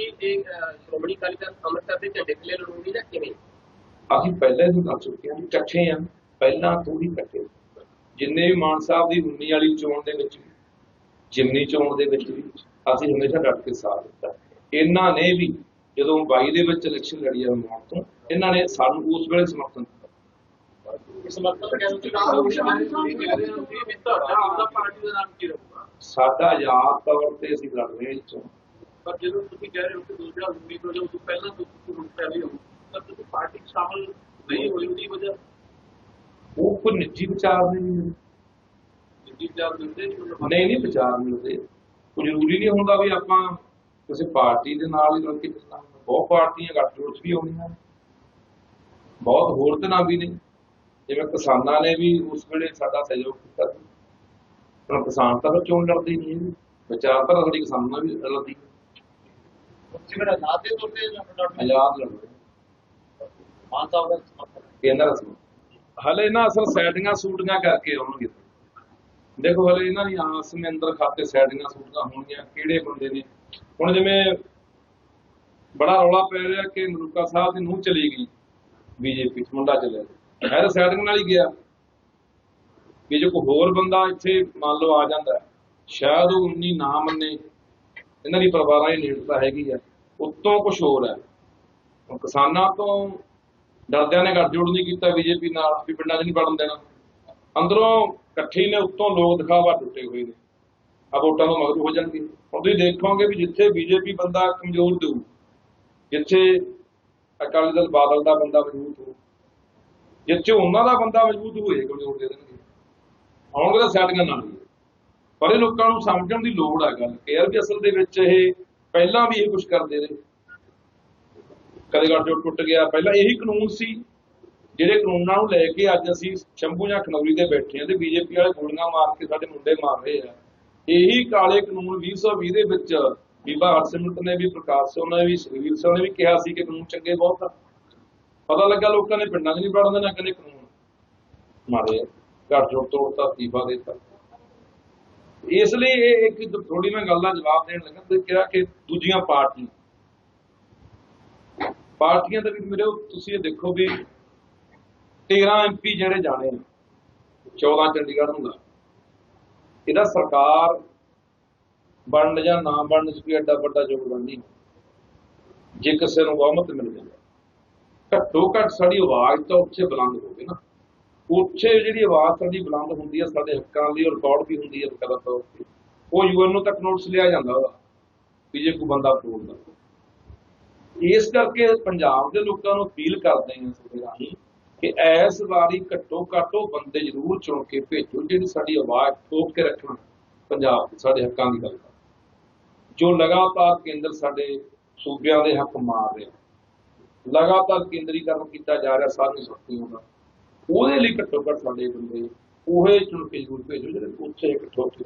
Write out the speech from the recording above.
ਇਹ ਅਹ, ਸ਼੍ਰੋਮਣੀ ਅਕਾਲੀ ਦਲ ਅੰਮ੍ਰਿਤਸਰ ਦੇ ਝੰਡੇ ਥੱਲੇ ਲੜੂਗੀ ਜਾਂ ਕਿਵੇਂ? ਅਸੀਂ ਪਹਿਲਾਂ ਹੀ ਦੱਸ ਚੁੱਕੇ ਹਾਂ ਵੀ ਇਕੱਠੇ ਆ ਪਹਿਲਾਂ ਤੋਂ ਹੀ ਇਕੱਠੇ। ਜਿੰਨੇ ਵੀ ਮਾਨ ਸਾਹਿਬ ਦੀ 19 ਵਾਲੀ ਚੋਣ ਦੇ ਵਿੱਚ ਵੀ ਜਿਮਨੀ ਚੋਣ ਦੇ ਵਿੱਚ ਵੀ ਅਸੀਂ ਹਮੇਸ਼ਾ ਡਟ ਕੇ ਸਾਥ ਦਿੱਤਾ। ਇਹਨਾਂ ਨੇ ਵੀ ਜਦੋਂ 22 ਦੇ ਵਿੱਚ ਇਲੈਕਸ਼ਨ ਲੜੀ ਆ ਮੌਤ ਤੋਂ ਇਹਨਾਂ ਨੇ ਸਾਨੂੰ ਉਸ ਵੇਲੇ ਸਮਰਥਨ ਦਿੱਤਾ। ਸਾਡਾ ਆਜ਼ਾਦ ਤੌਰ ਤੇ ਅਸੀਂ ਲੜ ਰਹੇ ਹਾਂ ਪਰ ਜਦੋਂ ਤੁਸੀਂ ਕਹਿ ਰਹੇ ਹੋ ਕਿ 2019 ਤੋਂ ਜਦੋਂ ਤੋਂ ਪਹਿਲਾਂ ਤੋਂ ਤੁਸੀਂ ਹੁਣ ਪਹਿਲੇ ਹੋ। ਤਾਂ ਤੁਸੀਂ ਪਾਰਟੀ ਸ਼ਾਮਲ ਨਹੀਂ ਹੋਈ ਉਹਦੀ ਵਜ੍ਹਾ? ਉਹ ਕੋਈ ਨਿੱਜੀ ਵਿਚਾਰ ਨਹੀਂ ਨੇ। ਜਿੱਦੀ ਚਾਰ ਦਿੰਦੇ ਨਹੀਂ ਨਹੀਂ ਨਹੀਂ ਵਿਚਾਰ ਮਿਲਦੇ। ਕੋਈ ਜ਼ਰੂਰੀ ਨਹੀਂ ਹੁੰਦਾ ਵੀ ਆਪਾਂ ਕਿਸੇ ਪਾਰਟੀ ਦੇ ਨਾਲ ਹੀ ਰਲ ਕੇ ਚੱਲਣਾ ਬਹੁਤ ਪਾਰਟੀਆਂ ਗੱਠਜੋੜ ਵੀ ਆਉਣੀਆਂ ਬਹੁਤ ਹੋਰ ਤਰ੍ਹਾਂ ਵੀ ਨੇ। ਜਿਵੇਂ ਕਿਸਾਨਾਂ ਨੇ ਵੀ ਉਸ ਵੇਲੇ ਸਾਡਾ ਸਹਿਯੋਗ ਕੀਤਾ ਸੀ। ਹੁਣ ਕਿਸਾਨ ਤਾਂ ਚੋਣ ਲੜਦੇ ਨਹੀਂ। ਵਿਚਾਰਧਾਰਾ ਸਾਡੀ ਕਿਸਾਨਾਂ ਨਾਲ ਵੀ ਲੜਦੀ ਜਿਵੇਂ ਆਜ਼ਾਦ ਦੇ ਤੌਰ ਤੇ ਡਾਕਟਰ ਆਜ਼ਾਦ ਲੜਦੇ ਮਾਨ ਸਾਹਿਬ ਦਾ ਸਮਰਥਨ ਇਹਨਾਂ ਦਾ ਸਮੂਹ ਹਲੇ ਨਾ ਅਸਲ ਸੈਟਿੰਗਾਂ ਸੂਟੀਆਂ ਕਰਕੇ ਆਉਣਗੇ। ਦੇਖੋ ਹਲੇ ਇਹਨਾਂ ਦੀ ਆਸ ਦੇ ਅੰਦਰ ਖਾਤੇ ਸੈਟਿੰਗਾਂ ਸੂਟੀਆਂ ਹੋਣਗੀਆਂ ਕਿਹੜੇ ਬੰਦੇ ਨੇ। ਹੁਣ ਜਿਵੇਂ ਬੜਾ ਰੌਲਾ ਪੈ ਰਿਹਾ ਕਿ ਮਲੂਕਾ ਸਾਹਿਬ ਦੀ ਨੂੰਹ ਚਲੀ ਗਈ ਬੀਜੇਪੀ ਮੁੰਡਾ ਚੱਲਿਆ। ਮੈਂ ਤਾਂ ਸੈਟਿੰਗ ਨਾਲ ਹੀ ਗਿਆ। ਵੀ ਜੇ ਕੋਈ ਹੋਰ ਬੰਦਾ ਇੱਥੇ ਮੰਨ ਲਓ ਆ ਜਾਂਦਾ ਸ਼ਾਇਦ ਉਹ 19 ਨਾ ਮੰਨੇ। ਇਹਨਾਂ ਦੀ ਪਰਿਵਾਰਾਂ ਦੀ ਨੇੜਤਾ ਹੈਗੀ ਆ, ਉੱਤੋਂ ਕੁਝ ਹੋਰ ਹੈ। ਹੁਣ ਕਿਸਾਨਾਂ ਤੋਂ ਡਰਦਿਆਂ ਨੇ ਗੱਠਜੋੜ ਨਹੀਂ ਕੀਤਾ, ਬੀਜੇਪੀ ਨਾਲ, ਵੀ ਪਿੰਡਾਂ 'ਚ ਨਹੀਂ ਵੜਨ ਦੇਣਾ। ਅੰਦਰੋਂ ਇਕੱਠੇ ਨੇ, ਉੱਤੋਂ ਲੋਕ ਦਿਖਾਵਾ ਟੁੱਟੇ ਹੋਏ ਨੇ। ਆ ਵੋਟਾਂ ਤੋਂ ਮਗਰੂ ਹੋ ਜਾਣਗੇ। ਹੁਣ ਤੁਸੀਂ ਦੇਖੋਗੇ ਵੀ ਜਿੱਥੇ ਬੀਜੇਪੀ ਬੰਦਾ ਕਮਜ਼ੋਰ ਦੇਊ, ਜਿੱਥੇ ਅਕਾਲੀ ਦਲ ਬਾਦਲ ਦਾ ਬੰਦਾ ਮਜ਼ਬੂਤ ਹੋ ਜਿੱਥੇ ਉਹਨਾਂ ਦਾ ਬੰਦਾ ਮਜ਼ਬੂਤ ਹੋਏ ਕਮਜ਼ੋਰ ਦੇ ਦੇਣਗੇ। ਆਉਣਗੇ ਤਾਂ ਸੈਟਿੰਗਾਂ ਨਾਲ ਪਰ ਇਹ ਲੋਕਾਂ ਨੂੰ ਸਮਝਣ ਦੀ ਲੋੜ ਹੈ ਗੱਲ। ਕਿ ਯਾਰ ਵੀ ਅਸਲ ਦੇ ਵਿੱਚ ਇਹ ਪਹਿਲਾਂ ਵੀ ਇਹ ਕੁਝ ਕਰਦੇ ਰਹੇ। ਕਦੇ ਗੱਠਜੋੜ ਟੁੱਟ ਗਿਆ। ਪਹਿਲਾਂ ਇਹੀ ਕਾਨੂੰਨ ਸੀ, ਜਿਹੜੇ ਕਾਨੂੰਨਾਂ ਨੂੰ ਲੈ ਕੇ ਅੱਜ ਅਸੀਂ ਸ਼ੰਭੂ ਜਾਂ ਖਨੌਰੀ ਤੇ ਬੈਠੇ ਹਾਂ ਤੇ ਬੀਜੇਪੀ ਵਾਲੇ ਗੋਲੀਆਂ ਮਾਰ ਕੇ ਸਾਡੇ ਮੁੰਡੇ ਮਾਰ ਰਹੇ ਆ। ਇਹੀ ਕਾਲੇ ਕਾਨੂੰਨ 2020 ਦੇ ਵਿੱਚ ਬੀਬਾ ਹਰਸਿਮਰਤ ਨੇ ਵੀ, ਪ੍ਰਕਾਸ਼ ਸਿੰਘ ਨੇ ਵੀ ਸੁਖਵੀਰ ਸਿੰਘ ਨੇ ਵੀ ਕਿਹਾ ਸੀ ਕਿ ਕਾਨੂੰਨ ਚੰਗੇ ਬਹੁਤ ਆ। ਪਤਾ ਲੱਗਾ ਲੋਕਾਂ ਨੇ ਪਿੰਡਾਂ 'ਚ ਨਹੀਂ ਵੜਨ ਨਾ ਕਹਿੰਦੇ ਕਾਨੂੰਨ ਮਾਰੇ ਜੋੜ ਤੋੜਤਾ ਤੀਫਾ ਦੇਤਾ। ਇਸ ਲਈ ਇਹ ਇੱਕ ਥੋੜੀ ਮੈਂ ਗੱਲ ਦਾ ਜਵਾਬ ਦੇਣ ਲੱਗਾ, ਤੇ ਕਿਹਾ ਕਿ ਦੂਜੀਆਂ ਪਾਰਟੀਆਂ। ਪਾਰਟੀਆਂ ਦਾ ਵੀ ਮੇਰੇ ਤੁਸੀਂ ਇਹ ਦੇਖੋ ਵੀ 13 ਐਮਪੀ ਜਿਹੜੇ ਜਾਣੇ ਨੇ 14 ਚੰਡੀਗੜ੍ਹ ਹੁੰਦਾ ਇਹਦਾ ਸਰਕਾਰ ਬਣਨ ਜਾਂ ਨਾ ਬਣਨ ਚ ਕੋਈ ਐਡਾ ਵੱਡਾ ਯੋਗਦਾਨ ਨਹੀਂ। ਜੇ ਕਿਸੇ ਨੂੰ ਬਹੁਮਤ ਮਿਲ ਜਾਂਦਾ ਘੱਟੋ ਘੱਟ ਸਾਡੀ ਆਵਾਜ਼ ਤਾਂ ਉੱਥੇ ਬੁਲੰਦ ਹੋਵੇ ਨਾ। ਉੱਥੇ ਜਿਹੜੀ ਆਵਾਜ਼ ਸਾਡੀ ਬੁਲੰਦ ਹੁੰਦੀ ਹੈ ਸਾਡੇ ਹੱਕਾਂ ਲਈ ਰਿਕਾਰਡ ਵੀ ਹੁੰਦੀ ਹੈ ਬਕਾਇਦਾ ਤੌਰ ਤੇ, ਉਹ ਯੂਐਨ ਨੂੰ ਤੱਕ ਨੋਟਿਸ ਲਿਆ ਜਾਂਦਾ ਉਹਦਾ ਵੀ ਜੇ ਕੋਈ ਬੰਦਾ ਬੋਲਦਾ ਇਸ ਕਰਕੇ ਪੰਜਾਬ ਦੇ ਲੋਕਾਂ ਨੂੰ ਅਪੀਲ ਕਰਦੇ ਹਾਂ ਸਾਡੇ ਕਿ ਇਸ ਵਾਰੀ ਘੱਟੋ ਘੱਟ ਉਹ ਬੰਦੇ ਜ਼ਰੂਰ ਚੁਣ ਕੇ ਭੇਜੋ ਜਿਹੜੀ ਸਾਡੀ ਆਵਾਜ਼ ਠੋਕ ਕੇ ਰੱਖਣ ਪੰਜਾਬ ਦੇ ਸਾਡੇ ਹੱਕਾਂ ਦੀ ਗੱਲ ਕਰ। ਜੋ ਲਗਾਤਾਰ ਕੇਂਦਰ ਸਾਡੇ ਸੂਬਿਆਂ ਦੇ ਹੱਕ ਮਾਰ ਰਿਹਾ, ਲਗਾਤਾਰ ਕੇਂਦਰੀਕਰਨ ਕੀਤਾ ਜਾ ਰਿਹਾ, ਸਾਰੀਆਂ ਸ਼ਕਤੀਆਂ ਦਾ ਉਹਦੇ ਲਈ ਘੱਟੋ ਘੱਟ ਸਾਡੇ ਬੰਦੇ ਉਹੇ ਚੁਣ ਕੇ ਜ਼ਰੂਰ ਭੇਜੋ ਜਿਹੜੇ ਉੱਥੇ ਇੱਕ ਠੋਕ ਕੇ